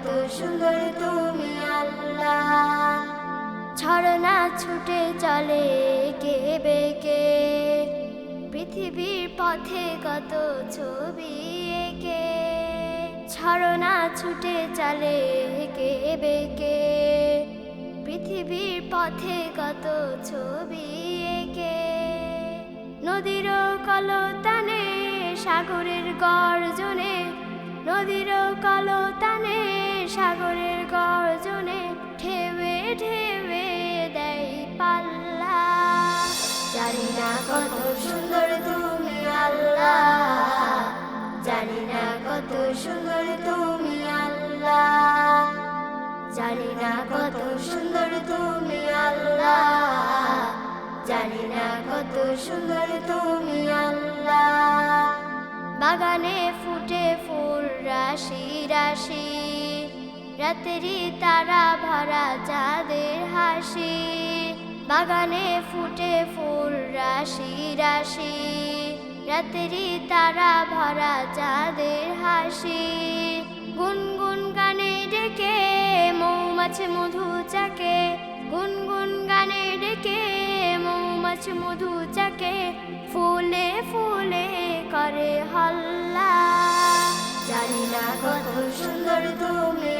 কত সুন্দর তুমি ঝরনা ছুটে চলে কে বেকে পৃথিবীর পথে কত ছবি এঁকে? ঝরনা ছুটে চলে কে বেকে পৃথিবীর পথে কত ছবি এঁকে? নদীর কলতানে, সাগরের গর্জনে, নদীর কলতানে সাগরের গর্জনে ঠেবে ঠেবে দেয় পাল্লা। জানি না কত সুন্দর তুমি আল্লাহ। জানি না কত সুন্দর তুমি আল্লাহ। জানি না কত সুন্দর তুমি আল্লাহ। জানি না কত সুন্দর তুমি আল্লাহ। বাগানে ফুটে ফুল, রাশি রাশি। রাতেরি তারা ভরা চাঁদের হাসি। বাগানে ফুটে ফুল রাশি রাশি। রাতেরি তারা ভরা চাঁদের হাসি। গুনগুন গানে ডেকে মৌমাছি মধু চাকে। গুনগুন গানে ডেকে মৌমাছি মধু চাকে। ফুলে ফুলে করে হল্লা। জানি না কত সুন্দর তুমি।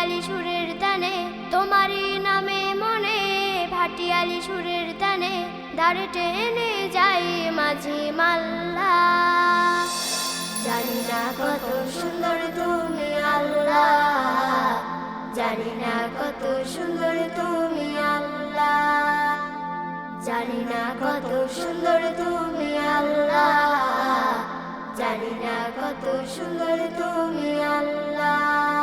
ভাটিয়ালি সুরের তানে তোমারই নামে মনে ভাটিয়ালি সুরের তানে দাঁড়ে টেনে যাই মাঝি মাল্লা। জানি না কত সুন্দর তুমি আল্লাহ জানি না কত সুন্দর তুমি আল্লাহ জানি না কত সুন্দর তুমি আল্লাহ জানি না কত সুন্দর তুমি আল্লাহ